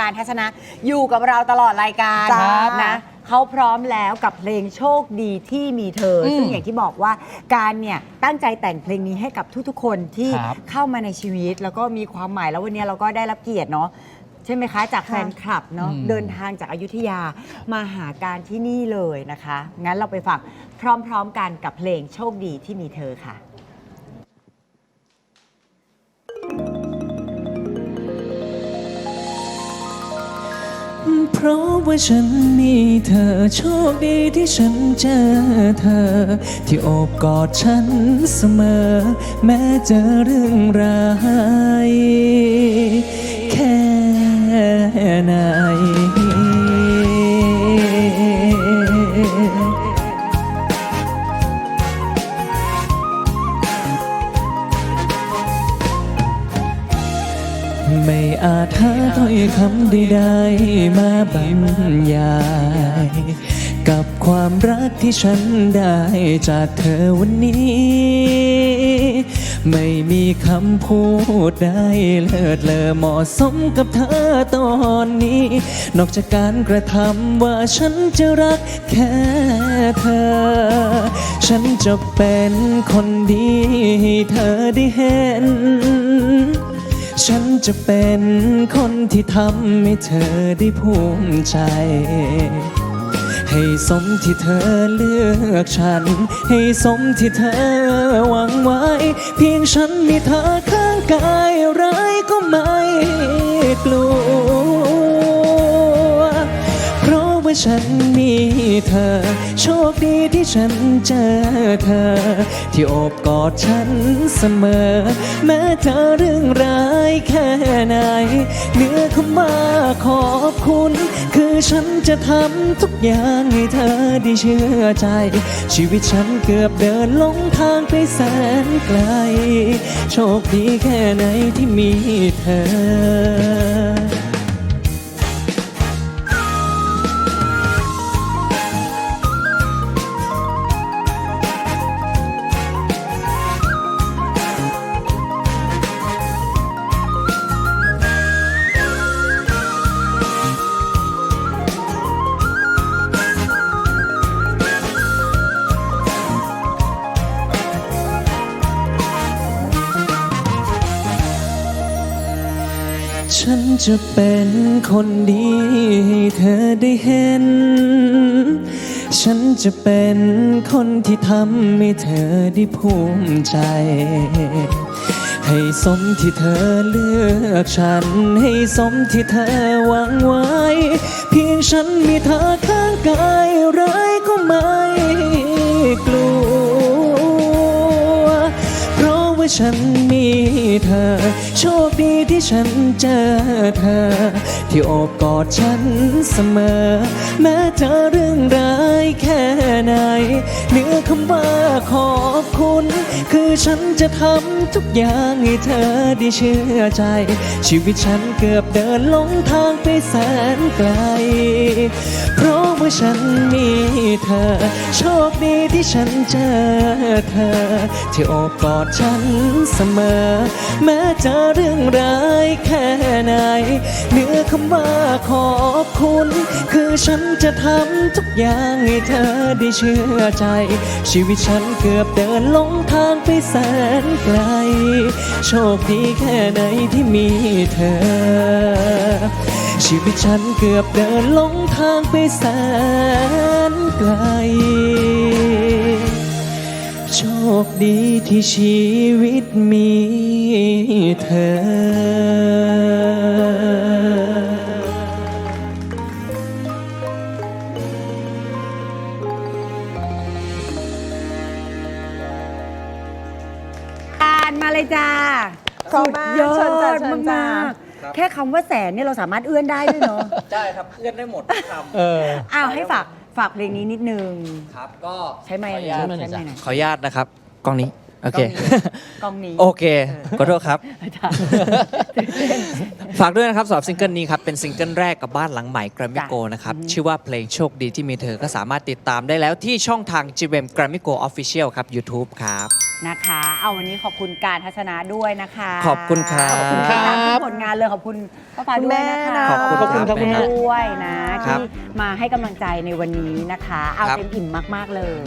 การทัศนะอยู่กับเราตลอดรายการจ้า นะเขาพร้อมแล้วกับเพลงโชคดีที่มีเธออมซึ่งอย่างที่บอกว่าการเนี่ยตั้งใจแต่งเพลงนี้ให้กับทุกๆ คนที่ครับเข้ามาในชีวิต แล้วก็มีความหมายแล้ววันนี้เราก็ได้รับเกียรติเนาะใช่ไหมคะ จากแฟนคลับเนาะอืม เดินทางจากอายุทยามาหาการที่นี่เลยนะคะ งั้นเราไปฟังพร้อมๆกันกับเพลงโชคดีที่มีเธอค่ะ เพราะว่าฉันมีเธอโชคดีที่ฉันเจอเธอ ที่โอบกอดฉันเสมอ แม้เจอเรื่องร้าย อาจหาถ้อยคำใดๆมาบรรยาย กับความรักที่ฉันได้จากเธอวันนี้ ไม่มีคำพูดใดเลิศเลอเหมาะสมกับเธอตอนนี้ นอกจากการกระทำว่าฉันจะรักแค่เธอ ฉันจะเป็นคนดีให้เธอได้เห็น ฉันจะเป็นคนที่ทำให้เธอได้ภูมิใจ ให้สมที่เธอเลือกฉัน ให้สมที่เธอหวังไว้ เพียงฉันมีเธอข้างกายร้ายก็ไม่กลัว เพราะว่าฉัน เธอ โชคดีที่ฉันเจอเธอ ที่โอบกอดฉันเสมอ แม้เธอเรื่องร้ายแค่ไหนเหนื้อคำว่าขอบคุณ คือฉันจะทำทุกอย่างให้เธอได้เชื่อใจ ชีวิตฉันเกือบเดินลงทางไปแสนไกล โชคดีแค่ไหนที่มีเธอ ฉันจะเป็นคนดีให้เธอได้เห็น ฉันจะเป็นคนที่ทำให้เธอได้ภูมิใจ ให้สมที่เธอเลือกฉัน ให้สมที่เธอหวังไว้ เพียงฉันมีเธอข้างกายร้ายก็ ฉันมีเธอ โชคดีที่ฉันเจอเธอ ที่โอบกอดฉันเสมอ แม้เจอเรื่องร้ายแค่ไหนเหนื้อคำว่าขอบคุณ คือฉันจะทำทุกอย่างให้เธอได้เชื่อใจ ชีวิตฉันเกือบเดินหลงทางไปแสนไกล เพราะว่าฉันมีเธอ โชคดีที่ฉันเจอเธอ ที่โอบกอดฉันเสมอ แม้จอเรื่องร้ายแค่ไหนเหนื้อคำว่าขอบคุณ คือฉันจะทำทุกอย่างให้เธอได้เชื่อใจ ชีวิตฉันเกือบเดินหลงทางไปแสนไกล โชคดีแค่ไหนที่มีเธอ ชีวิตฉันเกือบเดินหลงทางไปแสนไกล คดีที่ชีวิตมีเธอ การมาเลยจ้าพร้อมมากสุดยอเชิญจ้ะดเชิญจ้ะ มากๆแค่คำว่าแสนเนี่ยเราสามารถเอื้อนได้ด้วยเนาะได้ครับเอื้อนได้หมดทุกคำเออ อ้าวให้ฝากฝากเพลงนี้นิดนึง ครับ ก็ใช้ไมค์ขออหน่อยนุญาตใช้ไมค์หน่อย ขออนุญาตนะครับ กล้องนี้ โอเค กล้องนี้โอเค ขอโทษครับจ้ะฝากด้วยนะครับสำหรับซิงเกิลนี้ครับ เป็นซิงเกิลแรกกับบ้านหลังใหม่ Grammy จ้ะ Go นะครับอืมชื่อว่าเพลงโชคดีที่มีเธอก็สามารถติดตามได้แล้วที่ช่องทาง GM Grammy Go Official ครับ YouTube ครับ นะคะ เอาวันนี้ขอบคุณการทัศนะด้วยนะคะขอบคุณครับขอบคุณที่ตามทุกผลงานเลยขอบคุณพ่อฟ้าด้วยนะคะขอบคุณขอบคุณครับแม่ด้วยนะครับที่มาให้กำลังใจในวันนี้นะคะ เอาครับ เต็มอิ่มมากๆเลย